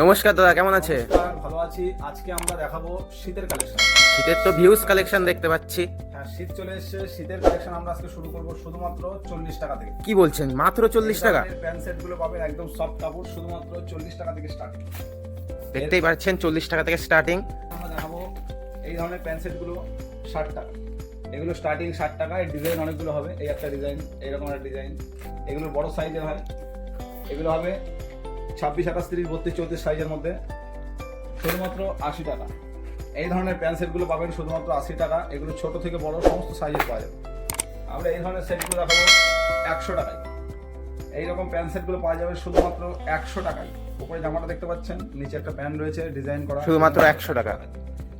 নমস্কার দাদা কেমন আছে? ভালো আছি। আজকে আমরা দেখাবো শীতের কালেকশন শীতের তো ভিউজ কালেকশন দেখতে পাচ্ছি। হ্যাঁ শীত চলে এসেছে। শীতের কালেকশন আমরা আজকে শুরু করব শুধুমাত্র চল্লিশ টাকা থেকে। কি বলছেন? মাত্র চল্লিশ টাকা? প্যান্ট সেটগুলো পাবেন একদম সফট কাপড় শুধুমাত্র চল্লিশ টাকা থেকে স্টার্টিং দেখতেই পাচ্ছেন চল্লিশ টাকা থেকে স্টার্টিং আমরা দেখাবো এই ধরনের প্যান্ট সেটগুলো ষাট টাকা। এগুলো স্টার্টিং ষাট টাকা এর ডিজাইন অনেকগুলো হবে। এই একটা ডিজাইন এইরকম একটা ডিজাইন এগুলো বড় সাইজের হয়। এগুলো হবে ছাব্বিশ আঠাশ তিরিশ বত্রিশ চৌত্রিশ সাইজের মধ্যে শুধুমাত্র আশি টাকা। এই ধরনের প্যান্ট সেটগুলো পাবেন শুধুমাত্র আশি টাকা। এগুলো ছোট থেকে বড় সমস্ত সাইজের পাওয়া যাবে। আমরা এই ধরনের সেটগুলো দেখাবো একশো টাকায়। এইরকম প্যান্ট সেটগুলো পাওয়া যাবে শুধুমাত্র একশো টাকায়। উপরে জামাটা দেখতে পাচ্ছেন নিচে একটা প্যান্ট রয়েছে ডিজাইন করা। শুধুমাত্র 100 টাকা।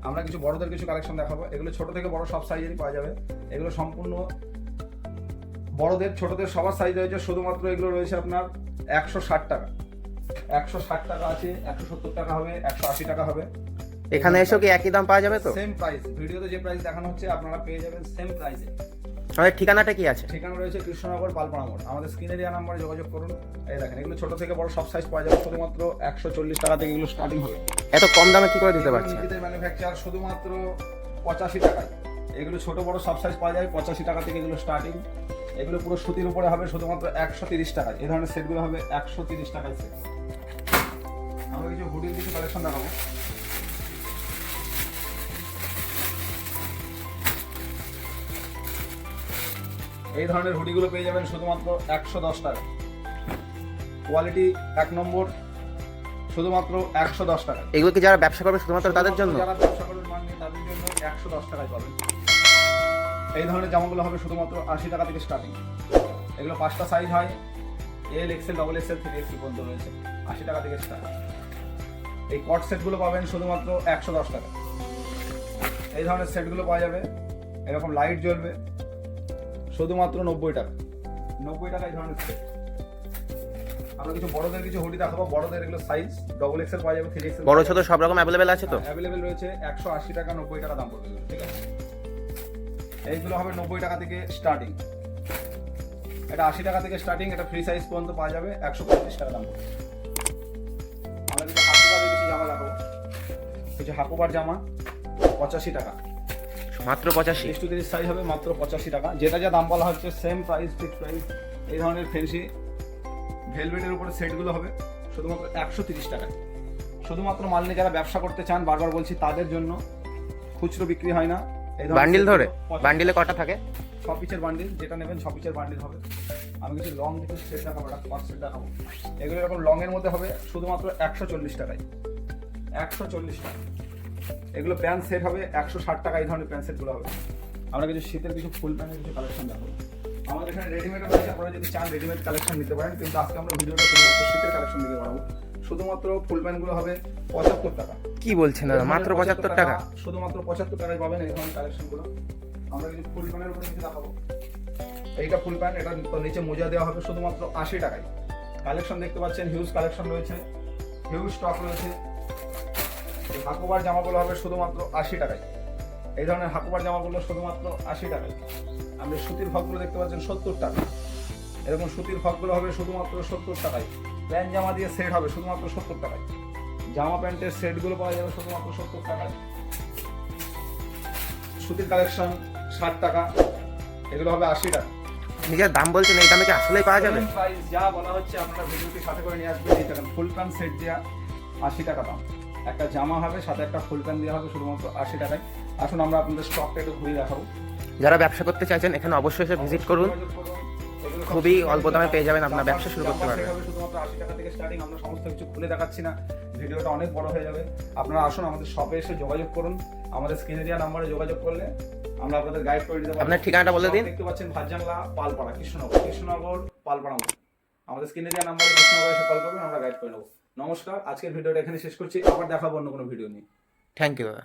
আমরা কিছু বড়দের কিছু কালেকশন দেখাবো। এগুলো ছোট থেকে বড় সব সাইজেরই পাওয়া যাবে। এগুলো সম্পূর্ণ বড়দের ছোটদের সবার সাইজ রয়েছে। শুধুমাত্র এগুলো রয়েছে আপনার একশো ষাট টাকা। একশো ষাট টাকা আছে একশো সত্তর টাকা হবে একশো আশি টাকা হবে। এখানে এসেও কি একই দাম পাওয়া যাবে তো? সেম প্রাইস ভিডিওতে যে প্রাইস দেখানো হচ্ছে আপনারা পেয়ে যাবেন সেম প্রাইসে আমাদের ঠিকানাটা কি আছে? ঠিকানা রয়েছে কৃষ্ণনগর পালপাড়া মোড়। আমাদের স্ক্রিনে দেওয়া নাম্বারে যোগাযোগ করুন। এই দেখেন এগুলো ছোট থেকে বড় সব সাইজ পাওয়া যাবে। শুধুমাত্র একশো চল্লিশ টাকা থেকে এগুলো স্টার্টিং হবে। এত কম দামে কি করে দিতে নিজেদের ম্যানুফ্যাকচার শুধুমাত্র পঁচাশি টাকায়। এগুলো ছোট বড় সব সাইজ পাওয়া যায়। পঁচাশি টাকা থেকে এগুলো স্টার্টিং এগুলো পুরো সুতির উপরে হবে শুধুমাত্র একশো তিরিশ টাকায়। এই ধরনের সেটগুলো হবে একশো তিরিশ টাকায় সেট আমরা কিছু হুডির কিছু কালেকশন দেখাবো। এই ধরনের হুডিগুলো পেয়ে যাবেন শুধুমাত্র একশো দশ টাকা কোয়ালিটি এক নম্বর শুধুমাত্র একশো দশ টাকা এগুলো কি যারা ব্যবসা করবে শুধুমাত্র তাদের জন্য? যারা ব্যবসা করেন মান তাদের জন্য একশো দশ টাকায় পাবেন। এই ধরনের জামাগুলো হবে শুধুমাত্র আশি টাকা থেকে স্টার্টিং এগুলো পাঁচটা সাইজ হয়। এল এক্সেল ডবল এক্সেল থেকে এক্সেল পর্যন্ত রয়েছে। আশি টাকা থেকে স্টার্ট এই কট সেটগুলো পাবেন শুধুমাত্র একশো দশ টাকা। এই ধরনের সেটগুলো পাওয়া যাবে। এরকম লাইট জ্বলবে। শুধুমাত্র নব্বই টাকা। নব্বই টাকা এই ধরনের সেট আমরা কিছু বড়দের কিছু হুডি দেখাবো। বড়দের এগুলো সাইজ ডবল এক্সেল পাওয়া যাবে থ্রি এক্সেল বড় ছোট সব রকম অ্যাভেলেবেল আছে তো? অ্যাভেলেবেল রয়েছে। একশো আশি টাকা নব্বই টাকা দাম পড়বে। ঠিক আছে? এইগুলো হবে নব্বই টাকা থেকে স্টার্টিং এটা আশি টাকা থেকে স্টার্টিং এটা ফ্রি সাইজ পর্যন্ত পাওয়া যাবে একশো পঁয়ত্রিশ টাকা দাম। আমরা কিছু হাকুবারের কিছু জামা দেখাবো। কিছু হাকুবার জামা পঁচাশি টাকা। মাত্র পঁচাশি? তিরিশ টু তিরিশ সাইজ হবে মাত্র পঁচাশি টাকা। যেটা যা দাম বলা হচ্ছে সেম প্রাইস ফিক্স প্রাইস এই ধরনের ফেন্সি ভেলভেটের উপরে সেটগুলো হবে শুধুমাত্র একশো তিরিশ টাকা। শুধুমাত্র মাল নিয়ে যারা ব্যবসা করতে চান বারবার বলছি তাদের জন্য খুচরো বিক্রি হয় না। বান্ডিল ধরে? বান্ডিলে কটা থাকে? ছ পিসের বান্ডিল যেটা নেবেন ছ পিসের বান্ডিল হবে। আমি কিছু লং কিছু সেট দেখাবো একটা পাঁচ সেট দেখাবো। এগুলো এরকম লং এর মধ্যে হবে শুধুমাত্র একশো চল্লিশ টাকায়। একশো চল্লিশ টাকা এগুলো প্যান্ট সেট হবে একশো ষাট টাকা এই ধরনের প্যান্ট সেটগুলো হবে। আমরা কিছু শীতের কিছু ফুল প্যান্টের কিছু কালেকশন দেখাবো। আমাদের এখানে রেডিমেড রয়েছে আপনারা যদি চান রেডিমেড কালেকশন নিতে পারেন কিন্তু আজকে আমরা ভিডিওটা শুধুমাত্র শীতের কালেকশন দিতে পারব। শুধুমাত্র ফুল প্যান্টগুলো হবে পঁচাত্তর টাকা। কি বলছেন দাদা? মাত্র পঁচাত্তর টাকা? শুধুমাত্র পঁচাত্তর টাকায় পাবেন এই ধরনের কালেকশনগুলো আমরা কিছু ফুল প্যান্টের উপরে কিছু দেখাবো। এইটা ফুল প্যান্ট এটা নিচে মোজা দেওয়া হবে শুধুমাত্র আশি টাকায়। কালেকশন দেখতে পাচ্ছেন হিউজ কালেকশন রয়েছে হিউজ স্টক রয়েছে। হাকুবার জামাগুলো হবে শুধুমাত্র আশি টাকায়। এই ধরনের হাকুবার জামাগুলো শুধুমাত্র আশি টাকায়। আপনি সুতির ফকগুলো দেখতে পাচ্ছেন সত্তর টাকা এরকম সুতির ফকগুলো হবে শুধুমাত্র সত্তর টাকায়। প্যান্ট জামা দিয়ে সেট হবে শুধুমাত্র সত্তর টাকায়। জামা প্যান্টের সেটগুলো পাওয়া যাবে শুধুমাত্র সত্তর টাকায়। সুতির কালেকশন ষাট টাকা এগুলো হবে আশি টাকা। নিজের দাম বলছেন এই দামে কি আসলেই পাওয়া যাবে? প্রাইস যা বলা হচ্ছে আপনারা ভিডিওটি সাথে করে নিয়ে আসবেন এই দেখেন ফুল প্যান্ট সেট দেওয়া আশি টাকা দাম। একটা জামা হবে সাথে একটা ফুল প্যান্ট দেওয়া হবে শুধুমাত্র আশি টাকায়। আসুন আমরা আপনাদের স্টকটা একটু ঘুরিয়ে দেখাবো। যারা ব্যবসা করতে চাইছেন এখানে অবশ্যই এসে ভিজিট করুন। খুবই অল্প দামে পেয়ে যাবেন আপনার ব্যবসা শুরু করতে পারবেন। শুধুমাত্র আশি টাকা থেকে স্টার্টিং আমরা সমস্ত কিছু খুলে দেখাচ্ছি না। ভিডিওটা অনেক বড় হয়ে যাবে। আপনারা আসুন আমাদের শপে এসে যোগাযোগ করুন। আমাদের স্ক্রিনে দেওয়া নাম্বারে যোগাযোগ করলে আমরা আপনাদের গাইড করে দিতে পারব। আপনার ঠিকানাটা বলে দিন। দেখতে পাচ্ছেন ভাতজাংলা পালপাড়া কৃষ্ণনগর। কৃষ্ণনগর পালপাড়া। আমাদের স্ক্রিনে দেওয়া নাম্বারে কৃষ্ণনগর এসে কল করবেন আমরা গাইড করে নেব। নমস্কার আজকের ভিডিওটা এখানে শেষ করছি। আবার দেখাবো অন্য কোনো ভিডিও নিয়ে। থ্যাংক ইউ দাদা।